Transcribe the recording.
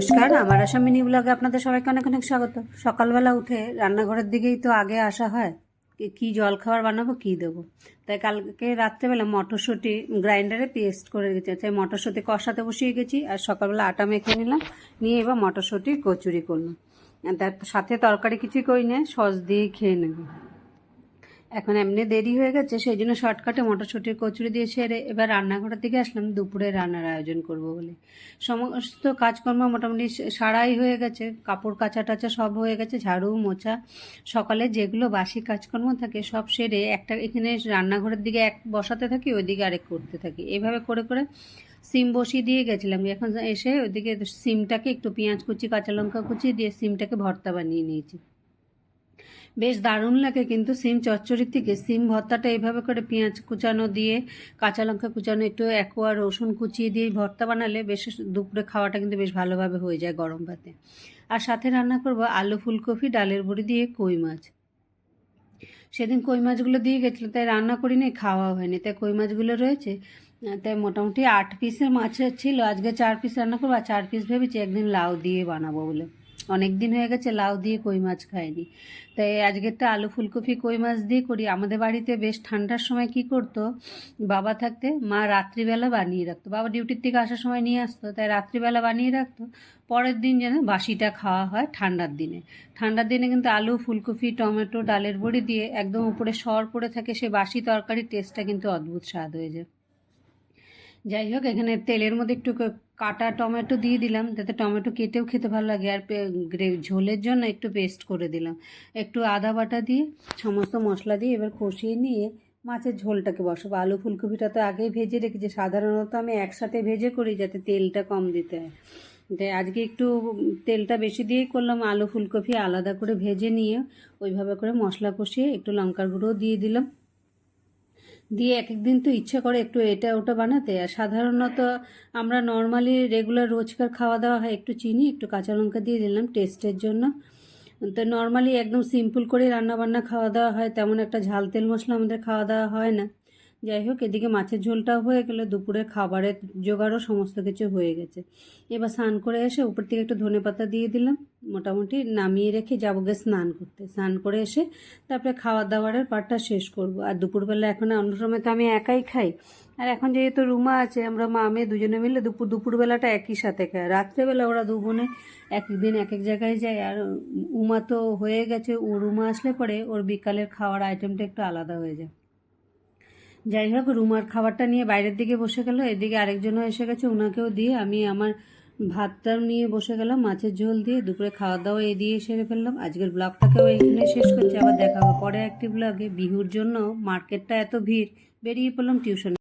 নমস্কার, আমার আশা মিনি ব্লগে আপনাদের সবাইকে অনেক অনেক স্বাগত। সকালবেলা উঠে রান্নাঘরের দিকেই তো আগে আসা হয়, কি- জল খাবার বানাবো, কি দেবো? তাই কালকে রাত্রেবেলা মটরশুঁটি গ্রাইন্ডারে পেস্ট করে গেছে তাই মটরশুঁটি কষাতে বসিয়ে গেছি, আর সকালবেলা আটা মেখে নিলাম, নিয়ে এবার মটরশুঁটি কচুরি করলাম। তার সাথে তরকারি কিছুই করি না সস দিয়ে খেয়ে নেব। এখন এমনি দেরি হয়ে গেছে সেই জন্য শর্টকাটে মটরশুঁটির কচুরি দিয়ে সেরে এবার রান্নাঘরের দিকে আসলাম। দুপুরে রান্নার আয়োজন করব বলে। সমস্ত কাজকর্ম মোটামুটি সারাই হয়ে গেছে। কাপড় কাচা টাচা সব হয়ে গেছে, ঝাড়ু, মোছা। সকালে যেগুলো বাসি কাজকর্ম থাকে সব সেরে একটা এখানে রান্নাঘরের দিকে এক বসাতে থাকি, ওইদিকে আরেক করতে থাকি। এভাবে করে করে সিম বসিয়ে দিয়ে গেছিলাম। এখন এসে ওইদিকে সিমটাকে একটু পেঁয়াজ কুচি, কাঁচা লঙ্কা কুচি দিয়ে সিমটাকে ভর্তা বানিয়ে নিয়েছি। বেশ দারুণ লাগে কিন্তু সিম চচ্চড়ির থেকে সিম ভর্তাটা এইভাবে করে পেঁয়াজ কুচানো দিয়ে, কাঁচা লঙ্কা কুচানো, একটু একোয়া রসুন কুচিয়ে দিয়ে ভর্তা বানালে বেশ দুপুরে খাওয়াটা কিন্তু বেশ ভালোভাবে হয়ে যায় গরম ভাতে। আর সাথে রান্না করব আলু ফুলকপি, ডালের বড়ি দিয়ে কই মাছ। সেদিন কই মাছগুলো দিয়ে গেছিল তাই রান্না করিনি, খাওয়া হয়নি। তাই কই মাছগুলো রয়েছে, তাই মোটামুটি আট পিসের মাছ ছিল। আজকে চার পিস রান্না করব, আর চার পিস ভেবেছি একদিন লাউ দিয়ে বানাবো বলে। অনেক দিন হয়ে গেছে, লাউ দিয়ে কই মাছ খাইনি। তাই আজকেরটা আলু ফুলকপি, কই মাছ দিয়ে করি। আমাদের বাড়িতে বেশ ঠান্ডার সময় কি করতো, বাবা থাকতে মা রাত্রিবেলা বানিয়ে রাখতো। বাবা ডিউটির থেকে আসার সময় নিয়ে আসতো, তাই রাত্রিবেলা বানিয়ে রাখতো। পরের দিন যেন বাসিটা খাওয়া হয় ঠান্ডার দিনে। ঠান্ডার দিনে কিন্তু আলু, ফুলকপি, টমেটো, ডালের বড়ি দিয়ে একদম উপরে সর পড়ে থাকে, সে বাসি তরকারির টেস্টটা কিন্তু অদ্ভুত স্বাদ হয়ে যায়। যাই হোক, এখানে তেলের মধ্যে একটু কাটা টমেটো দিয়ে দিলাম, যাতে টমেটো কেটেও খেতে ভালো লাগে। আর ঝোলের জন্য একটু পেস্ট করে দিলাম। একটু আদা বাটা দিয়ে সমস্ত মশলা দিয়ে এবার কষিয়ে নিয়ে মাছের ঝোলটাকে বসাবো। আলু ফুলকপিটা তো আগেই ভেজে রেখেছি। সাধারণত আমি একসাথে ভেজে করি যাতে তেলটা কম দিতে হয়। আজকে একটু তেলটা বেশি দিয়েই করলাম। আলু ফুলকপি আলাদা করে ভেজে নিয়ে ওইভাবে করে মশলা কষিয়ে একটু লঙ্কার গুঁড়ো দিয়ে দিলাম। দিয়ে এক একদিন তো ইচ্ছে করে একটু এটা ওটা বানাতে। আর সাধারণত আমরা নর্মালি রেগুলার রোজকার খাওয়া দাওয়া হয় একটু চিনি, একটু কাঁচা লঙ্কা দিয়ে দিলাম টেস্টের জন্য। তো নর্মালি একদম সিম্পল করে রান্না বান্না খাওয়া দাওয়া হয়, তেমন একটা ঝাল তেল মশলা আমাদের খাওয়া দাওয়া হয় না। যাই হোক, এদিকে মাছের ঝোলটাও হয়ে গেলে, দুপুরের খাবারের জোগাড়ও সমস্ত কিছু হয়ে গেছে। এবার স্নান করে এসে উপর থেকে একটু ধনে পাতা দিয়ে দিলাম, মোটামুটি নামিয়ে রেখে যাব গে স্নান করতে। স্নান করে এসে তারপরে খাওয়া দাওয়ারের পার্টটা শেষ করব। আর দুপুরবেলা এখন অন্য সময় তো আমি একাই খাই। আর এখন যেহেতু রুমা আছে, আমরা মা মেয়ে দুজনে মিলে দুপুর, দুপুরবেলাটা একই সাথে খাই। রাত্রেবেলা ওরা দু বোনে এক এক দিন এক এক জায়গায় যায়। আর উমা তো হয়ে গেছে, ও রুমা আসলে পরে ওর বিকালের খাওয়ার আইটেমটা একটু আলাদা হয়ে যায়। যাই হোক, রুমার খাবারটা নিয়ে বাইরের দিকে বসে গেল। এদিকে আরেকজনও এসে গেছে ওনাকেও দিয়ে আমি আমার ভাতটাও নিয়ে বসে গেলাম, মাছের ঝোল দিয়ে দুপুরে খাওয়া দাওয়া এ দিয়ে সেরে ফেললাম। আজকের ব্লগটাকেও এইখানে শেষ করছি। আবার দেখাবো পরে একটি ব্লগে। বিহুর জন্য মার্কেটটা এত ভিড়, বেরিয়ে পড়লাম টিউশন।